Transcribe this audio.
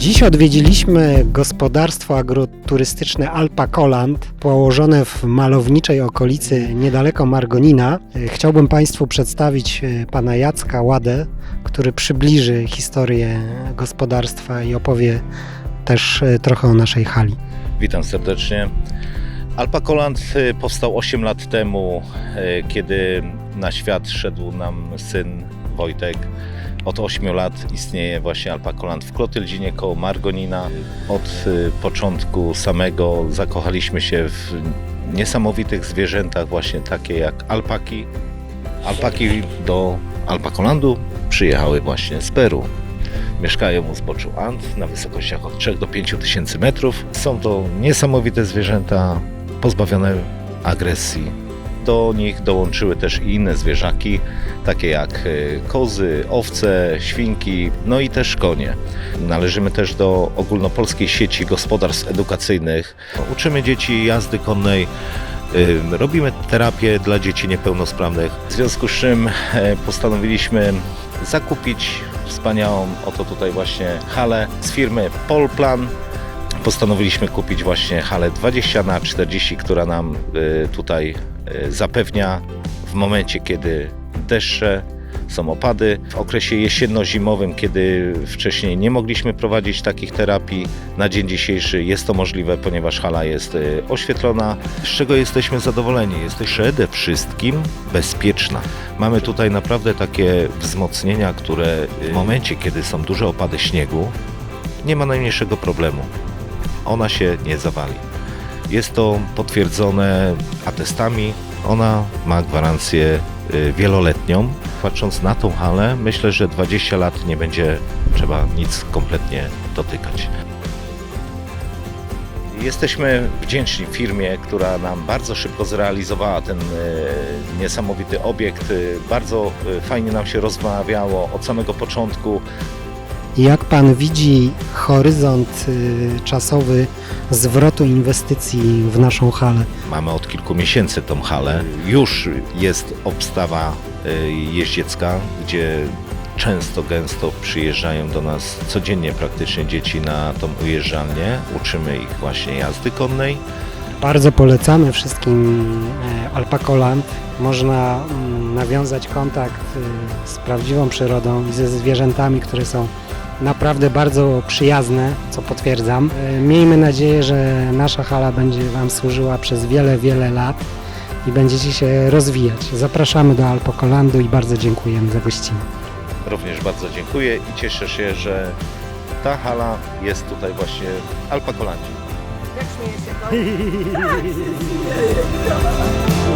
Dziś odwiedziliśmy gospodarstwo agroturystyczne Alpakoland, położone w malowniczej okolicy niedaleko Margonina. E, Chciałbym Państwu przedstawić e, pana Jacka Ładę, który przybliży historię gospodarstwa i opowie też e, trochę o naszej hali. Witam serdecznie. Alpakoland y, powstał 8 lat temu, kiedy na świat szedł nam syn Wojtek. Od 8 lat istnieje właśnie Alpakoland w Klotyldzinie koło Margonina. Od y, początku samego zakochaliśmy się w niesamowitych zwierzętach, właśnie takie jak alpaki. Alpaki do Alpakolandu przyjechały właśnie z Peru. Mieszkają u zboczu Ant na wysokościach od 3 do 5 tysięcy metrów. Są to niesamowite zwierzęta pozbawione agresji. Do nich dołączyły też i inne zwierzaki, takie jak y, kozy, owce, świnki, no i też konie. Należymy też do ogólnopolskiej sieci gospodarstw edukacyjnych. Uczymy dzieci jazdy konnej, y, robimy terapię dla dzieci niepełnosprawnych. W związku z czym e, postanowiliśmy zakupić wspaniałą, oto tutaj właśnie halę z firmy Polplan. Postanowiliśmy kupić właśnie halę 20 na 40, która nam y, tutaj zapewnia w momencie, kiedy deszcze, są opady. W okresie jesienno-zimowym, kiedy wcześniej nie mogliśmy prowadzić takich terapii, na dzień dzisiejszy jest to możliwe, ponieważ hala jest y, oświetlona, z czego jesteśmy zadowoleni. Jest przede wszystkim bezpieczna. Mamy tutaj naprawdę takie wzmocnienia, które w momencie, kiedy są duże opady śniegu, nie ma najmniejszego problemu. Ona się nie zawali. Jest to potwierdzone atestami. Ona ma gwarancję y, wieloletnią. Patrząc na tą halę, myślę, że 20 lat nie będzie trzeba nic kompletnie dotykać. Jesteśmy wdzięczni firmie, która nam bardzo szybko zrealizowała ten e, niesamowity obiekt. E, Bardzo fajnie nam się rozmawiało od samego początku. Jak pan widzi horyzont y, czasowy zwrotu inwestycji w naszą halę? Mamy od kilku miesięcy tą halę. Już jest obstawa e, jeździecka, gdzie często, gęsto przyjeżdżają do nas codziennie praktycznie dzieci na tą ujeżdżalnię. Uczymy ich właśnie jazdy konnej. Bardzo polecamy wszystkim e, Alpakoland. Można mm, nawiązać kontakt y, z prawdziwą przyrodą i ze zwierzętami, które są naprawdę bardzo przyjazne, co potwierdzam. E, Miejmy nadzieję, że nasza hala będzie Wam służyła przez wiele, wiele lat i będziecie się rozwijać. Zapraszamy do Alpakolandu i bardzo dziękujemy za gościnę. Również bardzo dziękuję i cieszę się, że ta hala jest tutaj właśnie w Alpakolandzie. Jak śmieje się śmieje.